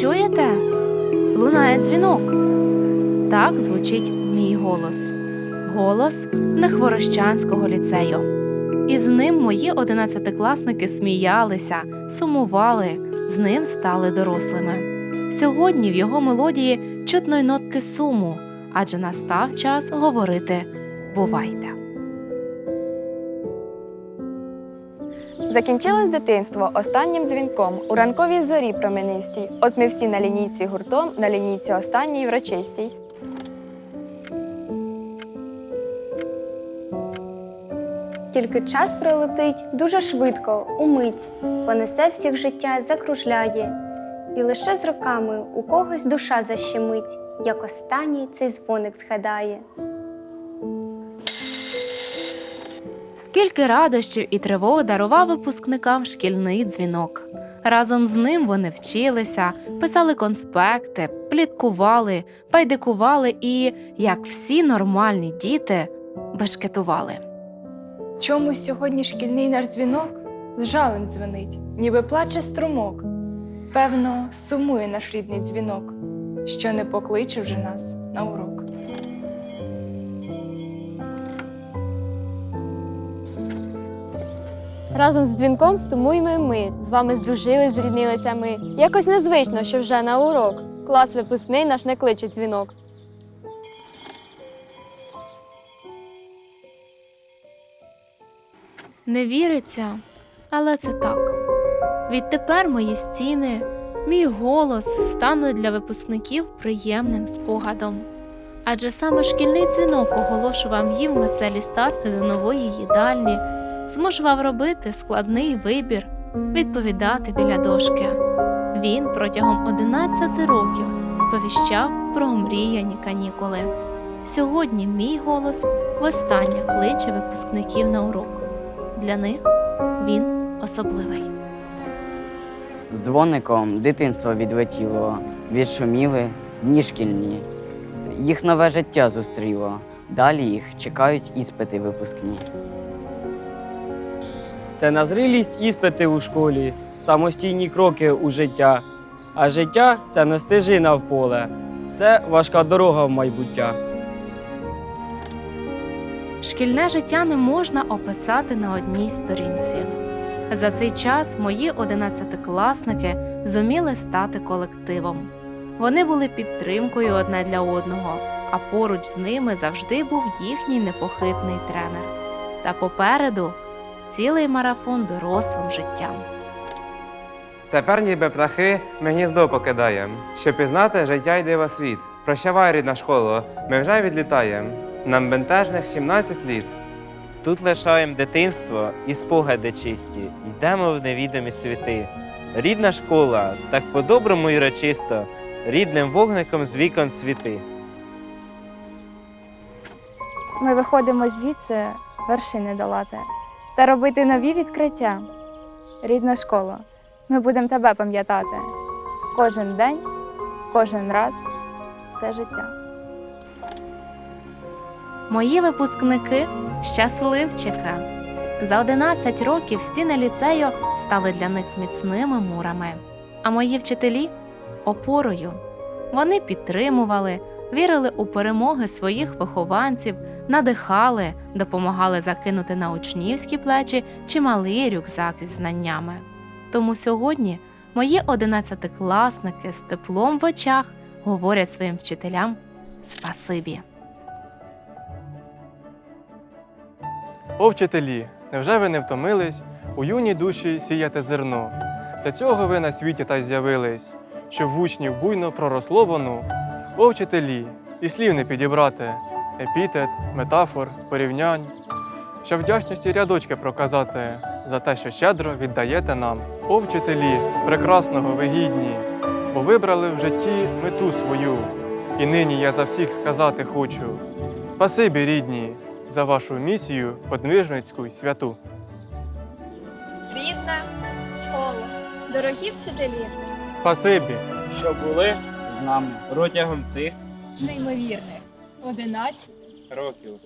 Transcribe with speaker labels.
Speaker 1: Чуєте? Лунає дзвінок. Так звучить мій голос. Голос Нехворощанського ліцею. І з ним мої одинадцятикласники сміялися, сумували, з ним стали дорослими. Сьогодні в його мелодії чутно й нотки суму, адже настав час говорити бувайте.
Speaker 2: Закінчилось дитинство останнім дзвінком у ранковій зорі променистій. От ми всі на лінійці гуртом, на лінійці останній врочистій.
Speaker 3: Тільки час пролетить дуже швидко, умить, понесе всіх життя закружляє, і лише з роками у когось душа защемить, як останній цей дзвоник згадає.
Speaker 1: Скільки радощів і тривог дарував випускникам шкільний дзвінок. Разом з ним вони вчилися, писали конспекти, пліткували, байдикували і, як всі нормальні діти, бешкетували.
Speaker 2: Чомусь сьогодні шкільний наш дзвінок з жалем дзвонить, ніби плаче струмок. Певно, сумує наш рідний дзвінок, що не покличе вже нас на урок.
Speaker 4: Разом з дзвінком сумуємо ми. З вами здружились, зріднилися ми. Якось незвично, що вже на урок. Клас випускний наш не кличе дзвінок.
Speaker 1: Не віриться, але це так. Відтепер мої стіни, мій голос стануть для випускників приємним спогадом. Адже саме шкільний дзвінок оголошував їм веселі старти до нової їдальні, змушував робити складний вибір, відповідати біля дошки. Він протягом 11 років сповіщав про омріяні канікули. Сьогодні мій голос востаннє кличе випускників на урок. Для них він особливий.
Speaker 5: З дзвоником дитинство відлетіло, відшуміли дні шкільні. Їх нове життя зустріло. Далі їх чекають іспити випускні.
Speaker 6: Це на зрілість іспити у школі, самостійні кроки у життя. А життя це не стежина в поле, це важка дорога в майбуття.
Speaker 1: Шкільне життя не можна описати на одній сторінці. За цей час мої одинадцятикласники зуміли стати колективом. Вони були підтримкою одне для одного, а поруч з ними завжди був їхній непохитний тренер. Та попереду цілий марафон дорослим життям.
Speaker 7: Тепер, ніби птахи, ми гніздо покидаєм. Щоб пізнати, життя йде в світ. Прощавай, рідна школа, ми вже відлітаєм. Нам бентежних 17 літ.
Speaker 8: Тут лишаємо дитинство і спогади чисті, йдемо в невідомі світи. Рідна школа, так по-доброму і речисто, рідним вогником з вікон світи.
Speaker 2: Ми виходимо звідси вершини долати та робити нові відкриття. Рідна школа, ми будемо тебе пам'ятати кожен день, кожен раз, все життя.
Speaker 1: Мої випускники щасливчики. За 11 років стіни ліцею стали для них міцними мурами, а мої вчителі опорою. Вони підтримували, вірили у перемоги своїх вихованців, надихали, допомагали закинути на учнівські плечі чималий рюкзак із знаннями. Тому сьогодні мої одинадцятикласники з теплом в очах говорять своїм вчителям спасибі.
Speaker 9: О, вчителі, невже ви не втомились у юній душі сіяти зерно? Для цього ви на світі та й з'явились, щоб в учнів буйно проросло воно. О, вчителі, і слів не підібрати, епітет, метафор, порівнянь, щоб вдячності рядочки проказати за те, що щедро віддаєте нам. О, вчителі, прекрасного ви гідні, бо вибрали в житті мету свою, і нині я за всіх сказати хочу. Спасибі, рідні, за вашу місію подвижницьку й святу.
Speaker 4: Рідна школа, дорогі вчителі,
Speaker 9: Спасибі!
Speaker 6: Що були
Speaker 5: З нами.
Speaker 8: Протягом цих
Speaker 4: неймовірних. 11
Speaker 8: років